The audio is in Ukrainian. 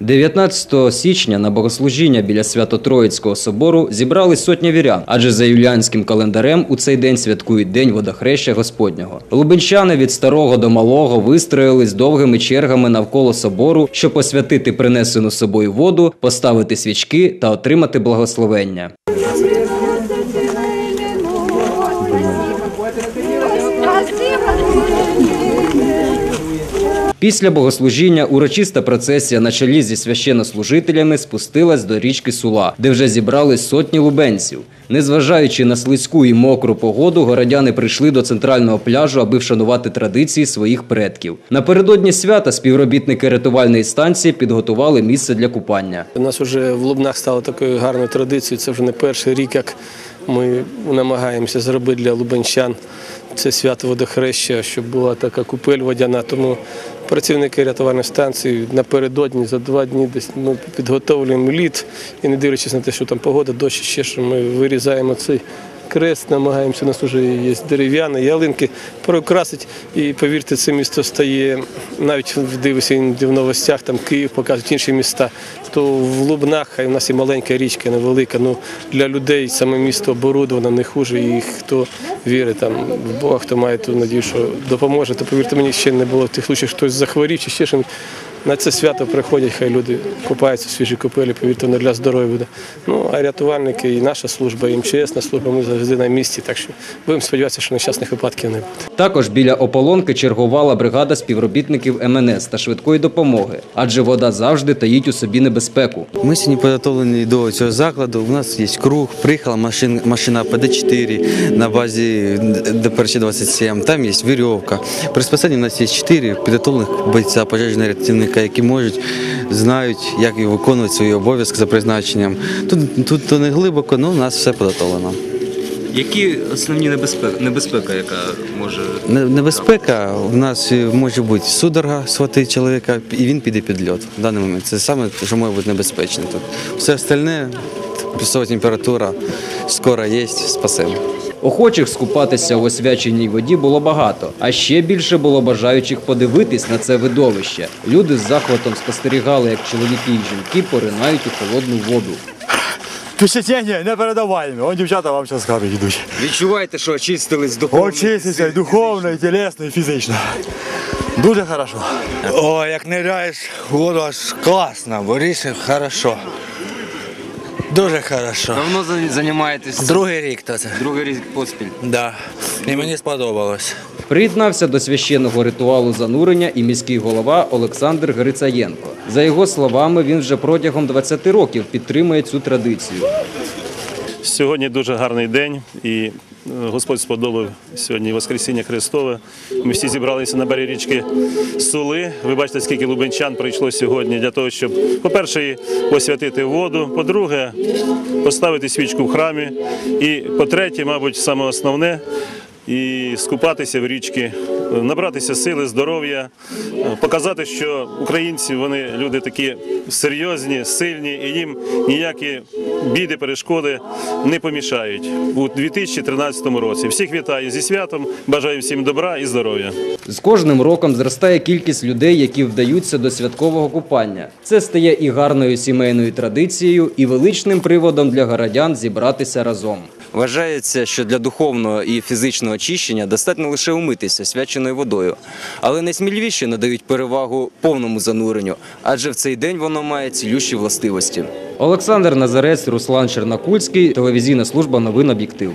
19 січня на богослужіння біля Свято-Троїцького собору зібрались сотні вірян, адже за юліанським календарем у цей день святкують День водохреща Господнього. Лубенчани від старого до малого вистроїлись довгими чергами навколо собору, щоб освятити принесену собою воду, поставити свічки та отримати благословення. Після богослужіння урочиста процесія на чолі зі священнослужителями спустилась до річки Сула, де вже зібрались сотні лубенців. Незважаючи на слизьку і мокру погоду, городяни прийшли до центрального пляжу, аби вшанувати традиції своїх предків. Напередодні свята співробітники рятувальної станції підготували місце для купання. У нас вже в Лубнах стало такою гарною традицією. Це вже не перший рік, як ми намагаємося зробити для лубенчан це свято водохреща, щоб була така купель водяна. Тому працівники рятувальної станції напередодні за два дні десь ми підготовлюємо лід і не дивлячись на те, що там погода, дощ ще що ми вирізаємо цей. Крест намагаємося, у нас вже є дерев'яні, ялинки прокрасить. І повірте, це місто стає, навіть дивися в новостях, там Київ показують інші міста. То в Лубнах, хай у нас і маленька річка, невелика. Ну для людей саме місто оборудовано не хуже. І хто вірить там в Бога, хто має ту надію, що допоможе, то повірте мені, ще не було тих случаїв, хтось захворів чи ще щось. На це свято приходять, хай люди купаються в свіжій купелі, повірте, воно для здоров'я буде. Ну, а рятувальники і наша служба, і МЧСна служба, ми завжди на місці, так що будемо сподіватися, що нещасних випадків не буде. Також біля ополонки чергувала бригада співробітників МНС та швидкої допомоги, адже вода завжди таїть у собі небезпеку. Ми сьогодні підготовлені до цього закладу. У нас є круг, приїхала машина, машина ПД-4 на базі ДПРЧ-27, там є вірьовка. При спасанні у нас є 4 підготовлених бойця пожежного рятівника, які можуть, знають, як виконувати свої обов'язки за призначенням. Тут, тут то не глибоко, але у нас все подготовлено. Які основні небезпека, небезпека, яка може Не- Небезпека в нас може бути судорога свати, чоловіка, і він піде під льот в даний момент. Це саме, що може бути небезпечно тут. Все остальне, плюсова температура, скоро є, спасемо. Охочих скупатися в освяченій воді було багато, а ще більше було бажаючих подивитись на це видовище. Люди з захватом спостерігали, як чоловіки і жінки поринають у холодну воду. Впечатлення непередаваємо. Он дівчата вам зараз скажуть йдуть. Відчуваєте, що очистились Очиститься і духовно, і тілесно, і фізично. Дуже хорошо. О, як ниряєш в воду, аж класно, борися хорошо. Дуже хорошо. Давно займаєтесь Другий рік то це. другий рік поспіль. Да. І мені сподобалось. Приєднався до священного ритуалу занурення і міський голова Олександр Грицаєнко. За його словами, він вже протягом 20 років підтримує цю традицію. Сьогодні дуже гарний день, і е, Господь сподобав сьогодні Воскресіння Христове. Ми всі зібралися на березі річки Сули. Ви бачите, скільки лубенчан прийшло сьогодні для того, щоб, по-перше, освятити воду, по-друге, поставити свічку в храмі. І по-третє, мабуть, саме основне. І скупатися в річки, набратися сили, здоров'я, показати, що українці вони люди такі серйозні, сильні, і їм ніякі біди, перешкоди не помішають у 2013 році. Всіх вітаю зі святом, бажаю всім добра і здоров'я. З кожним роком зростає кількість людей, які вдаються до святкового купання. Це стає і гарною сімейною традицією, і величним приводом для городян зібратися разом. Вважається, що для духовного і фізичного очищення достатньо лише умитися свяченою водою, але найсміливіші надають перевагу повному зануренню, адже в цей день воно має цілющі властивості. Олександр Назарець, Руслан Чернакульський, телевізійна служба новин об'єктив.